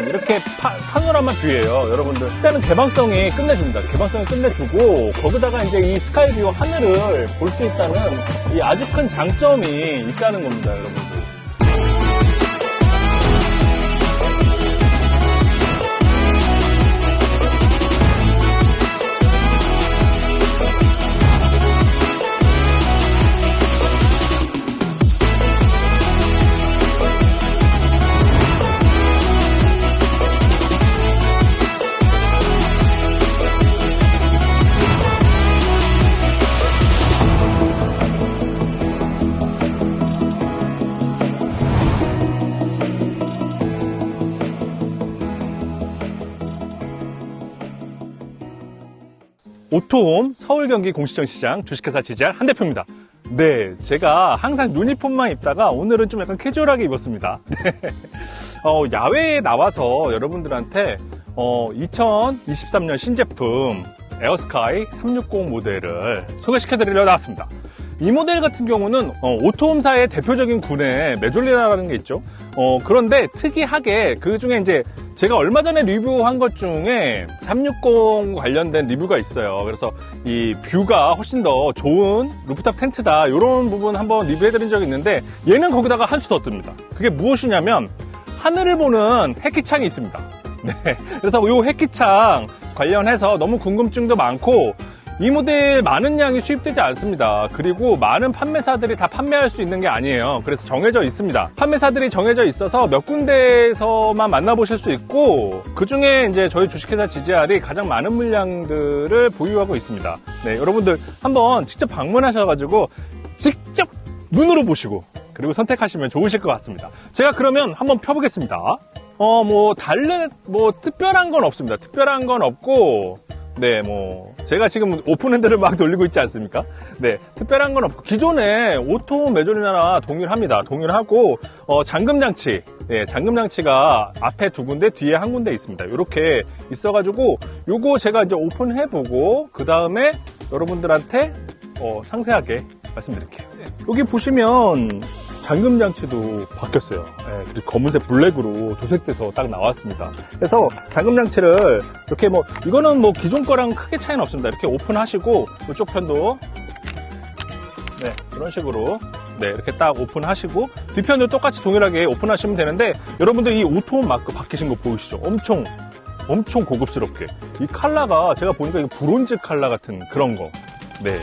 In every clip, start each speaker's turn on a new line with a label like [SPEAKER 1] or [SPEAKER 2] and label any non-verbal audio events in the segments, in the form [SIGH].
[SPEAKER 1] 이렇게 파, 파노라마 뷰예요. 여러분들 일단은 개방성이 끝내줍니다. 개방성이 끝내주고 거기다가 이제 이 스카이뷰 하늘을 볼 수 있다는 이 아주 큰 장점이 있다는 겁니다 여러분들 오토홈 서울 경기 공시청 시장 주식회사 지지할 한 대표입니다. 네, 제가 항상 유니폼만 입다가 오늘은 좀 약간 캐주얼하게 입었습니다. [LAUGHS] 네. 어, 야외에 나와서 여러분들한테 어, 2023년 신제품 에어스카이 360 모델을 소개시켜 드리려 나왔습니다. 이 모델 같은 경우는 어, 오토홈사의 대표적인 군에 메졸리나라는 게 있죠. 어, 그런데 특이하게 그 중에 이제 제가 얼마 전에 리뷰한 것 중에 360 관련된 리뷰가 있어요. 그래서 이 뷰가 훨씬 더 좋은 루프탑 텐트다. 이런 부분 한번 리뷰해 드린 적이 있는데 얘는 거기다가 한 수 더 뜹니다. 그게 무엇이냐면 하늘을 보는 해키창이 있습니다. [LAUGHS] 네. 그래서 이 해키창 관련해서 너무 궁금증도 많고 이 모델 많은 양이 수입되지 않습니다. 그리고 많은 판매사들이 다 판매할 수 있는 게 아니에요. 그래서 정해져 있습니다. 판매사들이 정해져 있어서 몇 군데에서만 만나보실 수 있고 그 중에 이제 저희 주식회사 GGR이 가장 많은 물량들을 보유하고 있습니다. 네, 여러분들 한번 직접 방문하셔가지고 직접 눈으로 보시고 그리고 선택하시면 좋으실 것 같습니다. 제가 그러면 한번 펴보겠습니다. 어, 뭐, 다른, 뭐, 특별한 건 없습니다. 특별한 건 없고, 네, 뭐 제가 지금 오픈핸드를 막 돌리고 있지 않습니까? 네, 특별한 건 없고 기존에 오토 메조리나라 동일합니다. 동일하고 어, 잠금 장치, 네, 잠금 장치가 앞에 두 군데, 뒤에 한 군데 있습니다. 이렇게 있어가지고 요거 제가 이제 오픈해보고 그 다음에 여러분들한테 어, 상세하게 말씀드릴게요. 네, 여기 보시면 잠금 장치도 바뀌었어요. 네, 그리고 검은색 블랙으로 도색돼서 딱 나왔습니다. 그래서 잠금 장치를 이렇게 뭐 이거는 뭐 기존 거랑 크게 차이는 없습니다. 이렇게 오픈하시고 이쪽 편도 네 이런 식으로 네 이렇게 딱 오픈하시고 뒤편도 똑같이 동일하게 오픈하시면 되는데 여러분들 이 오토 마크 바뀌신 거 보이시죠? 엄청 엄청 고급스럽게 이 컬러가 제가 보니까 이거 브론즈 컬러 같은 그런 거 네.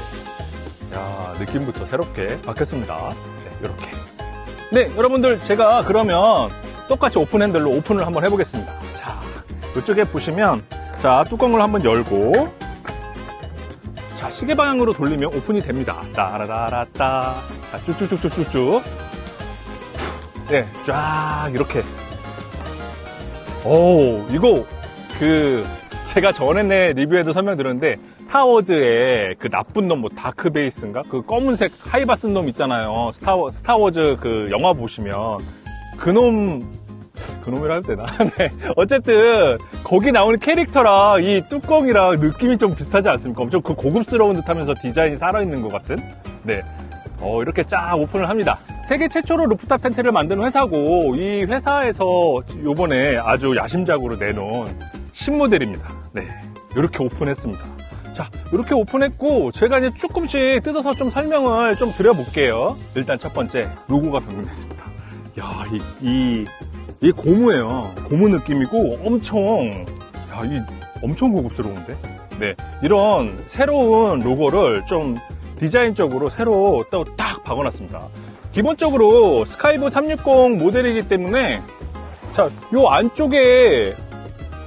[SPEAKER 1] 야 느낌부터 새롭게 바뀌었습니다. 네, 이렇게. 네, 여러분들 제가 그러면 똑같이 오픈 핸들로 오픈을 한번 해보겠습니다. 자, 이쪽에 보시면 자 뚜껑을 한번 열고 자 시계 방향으로 돌리면 오픈이 됩니다. 따라라라따 자, 쭉쭉쭉쭉쭉쭉 네, 쫙 이렇게 오 이거 그 제가 전에 리뷰에도 설명드렸는데 스타워즈의 그 나쁜 놈, 뭐 다크베이스인가? 그 검은색 하이바 쓴 놈 있잖아요. 스타워, 스타워즈 그 영화 보시면. 그 놈, 그 놈이라 해도 되나? [LAUGHS] 네. 어쨌든, 거기 나오는 캐릭터랑 이 뚜껑이랑 느낌이 좀 비슷하지 않습니까? 엄청 그 고급스러운 듯 하면서 디자인이 살아있는 것 같은? 네. 어, 이렇게 쫙 오픈을 합니다. 세계 최초로 루프탑 텐트를 만든 회사고, 이 회사에서 요번에 아주 야심작으로 내놓은 신모델입니다. 네. 이렇게 오픈했습니다. 자, 이렇게 오픈했고, 제가 이제 조금씩 뜯어서 좀 설명을 좀 드려볼게요. 일단 첫 번째, 로고가 변경됐습니다. 야, 이, 이, 이 고무예요. 고무 느낌이고, 엄청, 야, 이, 엄청 고급스러운데? 네. 이런 새로운 로고를 좀 디자인적으로 새로 또 딱 박아놨습니다. 기본적으로 스카이브 360 모델이기 때문에, 자, 요 안쪽에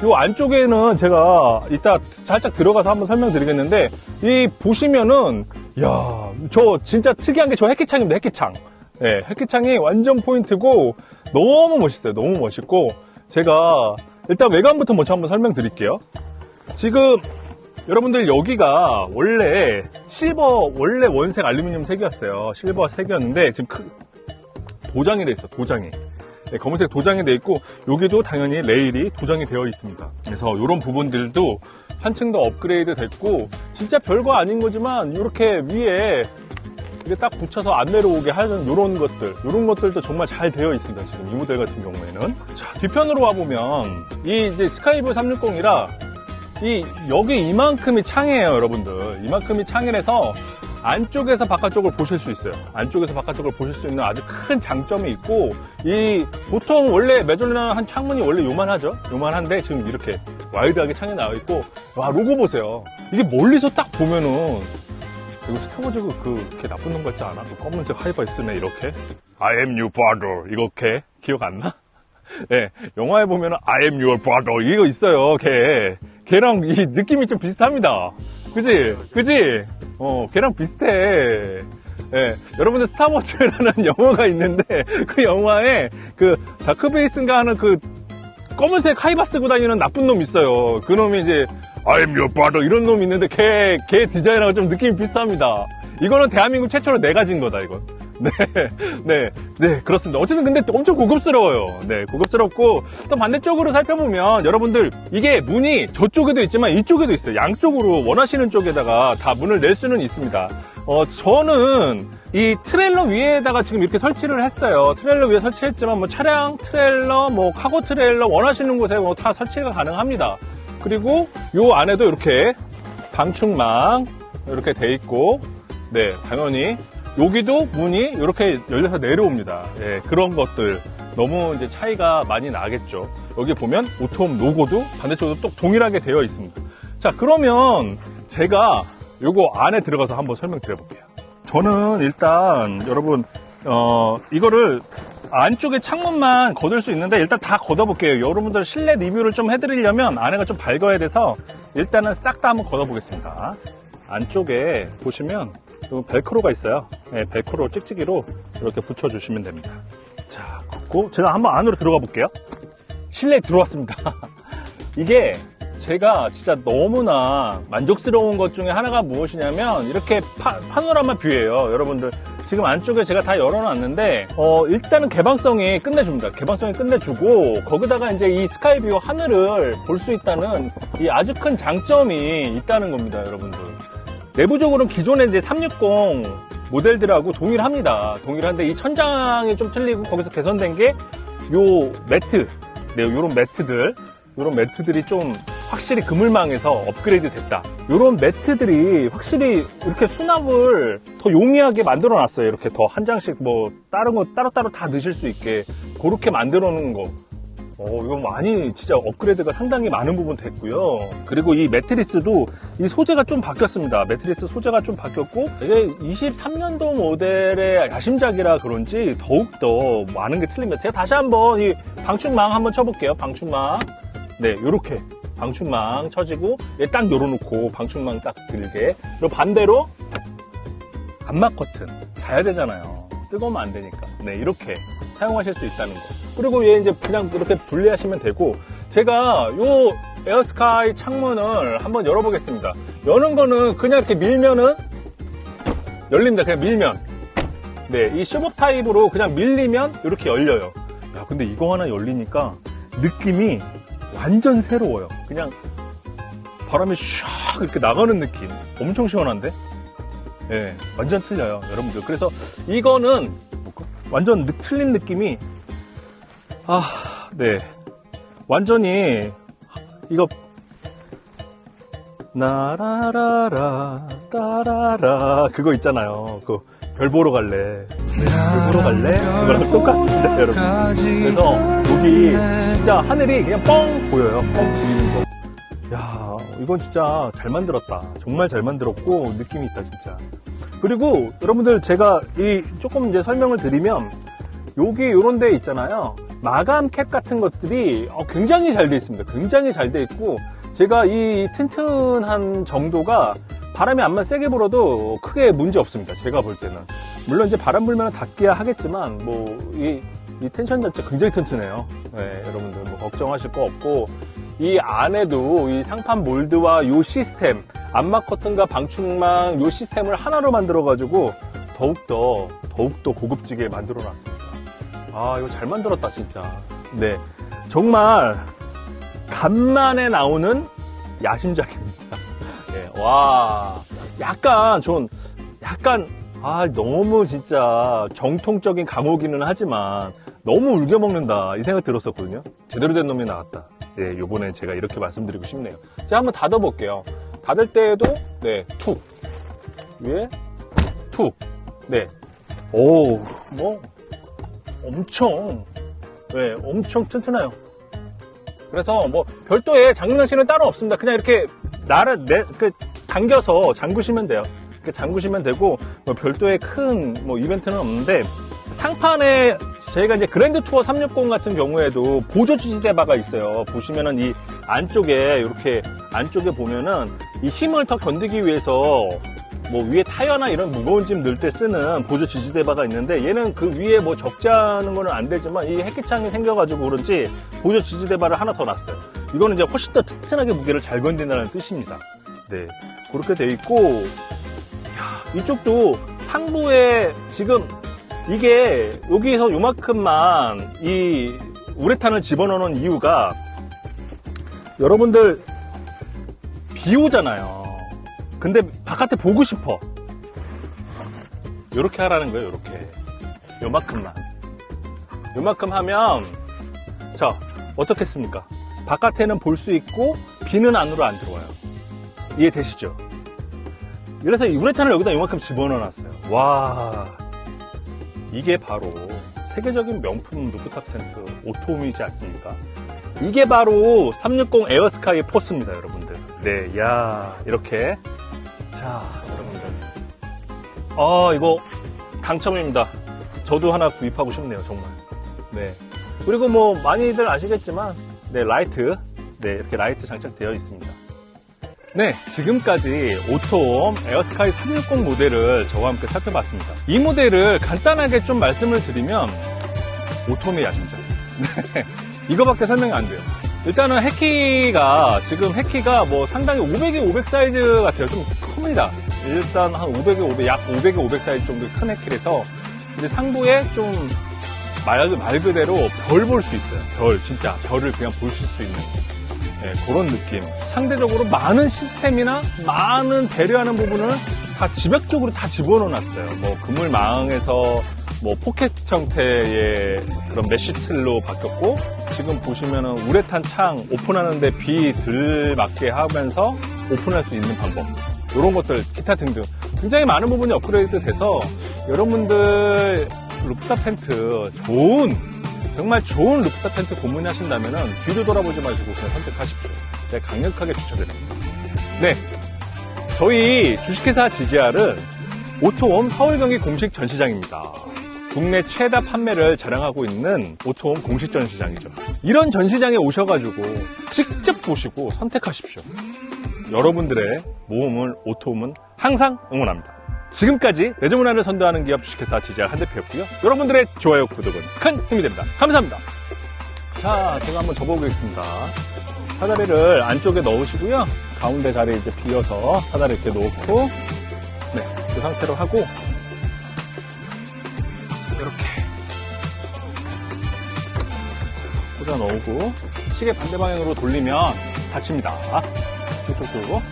[SPEAKER 1] 이 안쪽에는 제가 이따 살짝 들어가서 한번 설명드리겠는데 이 보시면은 야 저 진짜 특이한 게 저 핵기창입니다 핵기창. 네, 핵기창이 완전 포인트고 너무 멋있어요 너무 멋있고. 제가 일단 외관부터 먼저 한번 설명드릴게요. 지금 여러분들 여기가 원래 실버 원래 원색 알루미늄 색이었어요. 실버 색이었는데 지금 크, 도장이 돼 있어 도장이 네, 검은색 도장이 되어 있고 여기도 당연히 레일이 도장이 되어 있습니다. 그래서 이런 부분들도 한층 더 업그레이드 됐고 진짜 별거 아닌 거지만 이렇게 위에 이게 딱 붙여서 안 내려오게 하는 이런 것들, 이런 것들도 정말 잘 되어 있습니다. 지금 이 모델 같은 경우에는. 자, 뒤편으로 와보면, 이 스카이브 360이라, 이, 여기 이만큼이 창이에요, 여러분들. 이만큼이 창이라서, 안쪽에서 바깥쪽을 보실 수 있어요. 안쪽에서 바깥쪽을 보실 수 있는 아주 큰 장점이 있고, 이, 보통 원래 메졸리나 한 창문이 원래 요만하죠? 요만한데, 지금 이렇게 와이드하게 창이 나와 있고, 와, 로고 보세요. 이게 멀리서 딱 보면은, 이거 스타워즈 그, 이렇게 나쁜 놈 같지 않아? 그 검은색 하이바이스네, 이렇게. I am your father. 이렇게. 기억 안 나? [LAUGHS] 예, 영화에 보면은 I am your father. 이거 있어요, 걔. 걔랑 이 느낌이 좀 비슷합니다. 그지? 그지? 어, 걔랑 비슷해. 예, 여러분들 스타워즈라는 [LAUGHS] 영화가 있는데, 그 영화에 그 다크베이스인가 하는 그 검은색 하이바 쓰고 다니는 나쁜 놈 있어요. 그 놈이 이제 I'm your father 이런 놈이 있는데 걔, 걔 디자인하고 좀 느낌이 비슷합니다. 이거는 대한민국 최초로 내가 진 거다, 이건. 네, 네, 네, 그렇습니다. 어쨌든 근데 엄청 고급스러워요. 네, 고급스럽고, 또 반대쪽으로 살펴보면, 여러분들, 이게 문이 저쪽에도 있지만 이쪽에도 있어요. 양쪽으로 원하시는 쪽에다가 다 문을 낼 수는 있습니다. 어, 저는 이 트레일러 위에다가 지금 이렇게 설치를 했어요. 트레일러 위에 설치했지만, 뭐 차량, 트레일러, 뭐 카고 트레일러, 원하시는 곳에 뭐 다 설치가 가능합니다. 그리고 요 안에도 이렇게 방충망, 이렇게 돼 있고, 네, 당연히 여기도 문이 이렇게 열려서 내려옵니다. 예, 그런 것들 너무 이제 차이가 많이 나겠죠. 여기 보면 오톰 로고도 반대쪽도 또 동일하게 되어 있습니다. 자, 그러면 제가 요거 안에 들어가서 한번 설명드려볼게요. 저는 일단 여러분 어 이거를 안쪽에 창문만 걷을 수 있는데 일단 다 걷어볼게요. 여러분들 실내 리뷰를 좀 해드리려면 안에가 좀 밝아야 돼서 일단은 싹 다 한번 걷어보겠습니다. 안쪽에 보시면 요 벨크로가 있어요. 네, 벨크로 찍찍이로 이렇게 붙여주시면 됩니다. 자, 걷고 제가 한번 안으로 들어가 볼게요. 실내에 들어왔습니다. [LAUGHS] 이게 제가 진짜 너무나 만족스러운 것 중에 하나가 무엇이냐면 이렇게 파, 파노라마 뷰예요. 여러분들 지금 안쪽에 제가 다 열어놨는데 어, 일단은 개방성이 끝내줍니다. 개방성이 끝내주고 거기다가 이제 이 스카이뷰 하늘을 볼 수 있다는 이 아주 큰 장점이 있다는 겁니다, 여러분들. 내부적으로는 기존의 이제 360 모델들하고 동일합니다. 동일한데 이 천장이 좀 틀리고 거기서 개선된 게 요 매트, 네, 요런 매트들, 요런 매트들이 좀 확실히 그물망에서 업그레이드 됐다. 요런 매트들이 확실히 이렇게 수납을 더 용이하게 만들어 놨어요. 이렇게 더 한 장씩 뭐 다른 거 따로따로 다 넣으실 수 있게 그렇게 만들어 놓은 거. 어, 이건 많이 진짜 업그레이드가 상당히 많은 부분 됐고요. 그리고 이 매트리스도 이 소재가 좀 바뀌었습니다. 매트리스 소재가 좀 바뀌었고 이게 23년도 모델의 야심작이라 그런지 더욱더 많은 게 틀립니다. 제가 다시 한번 이 방충망 한번 쳐볼게요. 방충망. 네, 요렇게 방충망 쳐지고 얘딱 열어놓고 방충망 딱 들게 그리고 반대로 암막 커튼 자야 되잖아요 뜨거우면 안 되니까 네 이렇게 사용하실 수 있다는 거 그리고 얘 이제 그냥 이렇게 분리하시면 되고 제가 요 에어스카이 창문을 한번 열어보겠습니다 여는 거는 그냥 이렇게 밀면은 열립니다 그냥 밀면 네이 쇼업 타입으로 그냥 밀리면 이렇게 열려요 야 근데 이거 하나 열리니까 느낌이 완전 새로워요. 그냥 바람이 샥 이렇게 나가는 느낌. 엄청 시원한데? 예, 네, 완전 틀려요, 여러분들. 그래서 이거는 완전 틀린 느낌이 아, 네. 완전히 이거 나라라라 따라라 그거 있잖아요. 그 별 보러 갈래. 별 보러 갈래? 그거랑 똑같습니다, 여러분. 그래서 여기 진짜 하늘이 그냥 뻥 보여요. 뻥 보이는 거. 야, 이건 진짜 잘 만들었다. 정말 잘 만들었고 느낌이 있다, 진짜. 그리고 여러분들 제가 이 조금 이제 설명을 드리면 여기 이런 데 있잖아요. 마감 캡 같은 것들이 어, 굉장히 잘 돼 있습니다. 굉장히 잘 돼 있고 제가 이 튼튼한 정도가 바람이 안만 세게 불어도 크게 문제 없습니다. 제가 볼 때는. 물론 이제 바람 불면 닫기야 하겠지만, 뭐, 이, 이 텐션 자체 굉장히 튼튼해요. 네, 여러분들 뭐 걱정하실 거 없고, 이 안에도 이 상판 몰드와 요 시스템, 암막 커튼과 방충망 요 시스템을 하나로 만들어 가지고, 더욱더, 더욱더 고급지게 만들어 놨습니다. 아, 이거 잘 만들었다, 진짜. 네. 정말, 간만에 나오는 야심작입니다. [LAUGHS] 와, 약간 전 약간 아, 너무 진짜 정통적인 감옥이는 하지만 너무 울겨먹는다. 이 생각 들었었거든요. 제대로 된 놈이 나왔다. 예, 요번에 제가 이렇게 말씀드리고 싶네요. 제가 한번 닫아 볼게요. 닫을 때에도, 네, 툭. 위에, 툭. 네. 오, 뭐, 엄청, 네, 엄청 튼튼해요. 그래서 뭐, 별도의 잠그장치는 따로 없습니다. 그냥 이렇게, 나를, 내, 그, 당겨서 잠그시면 돼요. 이렇게 잠그시면 되고, 뭐 별도의 큰, 뭐, 이벤트는 없는데, 상판에 저희가 이제 그랜드 투어 360 같은 경우에도 보조 지지대바가 있어요. 보시면은 이 안쪽에 이렇게 안쪽에 보면은 이 힘을 더 견디기 위해서 뭐 위에 타이어나 이런 무거운 짐 넣을 때 쓰는 보조 지지대 바가 있는데 얘는 그 위에 뭐 적자는 거는 안 되지만 이 핵기창이 생겨가지고 그런지 보조 지지대 바를 하나 더 놨어요. 이거는 이제 훨씬 더 튼튼하게 무게를 잘 건든다는 뜻입니다. 네. 그렇게 돼 있고 야, 이쪽도 상부에 지금 이게 여기서 요만큼만 이 우레탄을 집어넣는 이유가 여러분들 비 오잖아요. 근데 바깥에 보고 싶어. 요렇게 하라는 거예요, 요렇게. 요만큼만. 요만큼 하면, 자, 어떻겠습니까? 바깥에는 볼 수 있고, 비는 안으로 안 들어와요. 이해되시죠? 그래서 이 우레탄을 여기다 요만큼 집어넣어 놨어요. 와, 이게 바로 세계적인 명품 루프탑 텐트 오토움이지 않습니까? 이게 바로 360 에어스카이 포스입니다, 여러분들. 네, 야 이렇게. 자, 여러분들. 아, 이거 당첨입니다. 저도 하나 구입하고 싶네요, 정말. 네. 그리고 뭐, 많이들 아시겠지만, 네, 라이트. 네, 이렇게 라이트 장착되어 있습니다. 네, 지금까지 오토움 에어스카이 360 모델을 저와 함께 살펴봤습니다. 이 모델을 간단하게 좀 말씀을 드리면 오토움이야 진짜. [LAUGHS] 네, 이거밖에 설명이 안 돼요. 일단은 해키가 지금 해키가 뭐 상당히 500에 500 사이즈 같아요. 좀 큽니다. 일단 한 500에 500, 약 500에 500 사이즈 정도 큰 해키라서 이제 상부에 좀 말, 말 그대로 별 볼 수 있어요. 별, 진짜 별을 그냥 보실 수 있는 네, 그런 느낌. 상대적으로 많은 시스템이나 많은 배려하는 부분을 다 집약적으로 다 집어넣어 놨어요. 뭐 그물망에서 뭐 포켓 형태의 그런 메쉬틀로 바뀌었고 지금 보시면은 우레탄 창 오픈하는데 비들 맞게 하면서 오픈할 수 있는 방법. 이런 것들 기타 등등 굉장히 많은 부분이 업그레이드 돼서 여러분들 루프탑 텐트 좋은 정말 좋은 루프탑 텐트 고민하신다면 뒤를 돌아보지 마시고 그냥 선택하십시오. 제가 강력하게 추천드립니다. 네. 저희 주식회사 GGR은 오토홈 서울 경기 공식 전시장입니다. 국내 최다 판매를 자랑하고 있는 오토홈 공식 전시장이죠. 이런 전시장에 오셔가지고 직접 보시고 선택하십시오. 여러분들의 모험을 오토홈은 항상 응원합니다. 지금까지 내주 문화를 선도하는 기업 주식회사 지지할 한 대표였고요. 여러분들의 좋아요, 구독은 큰 힘이 됩니다. 감사합니다. 자, 제가 한번 접어보겠습니다. 사다리를 안쪽에 넣으시고요. 가운데 자리에 이제 비어서 사다리 이렇게 놓고, 네, 그 상태로 하고, 이렇게 꽂아 넣고, 시계 반대 방향으로 돌리면 닫힙니다. 쭉쭉 돌고,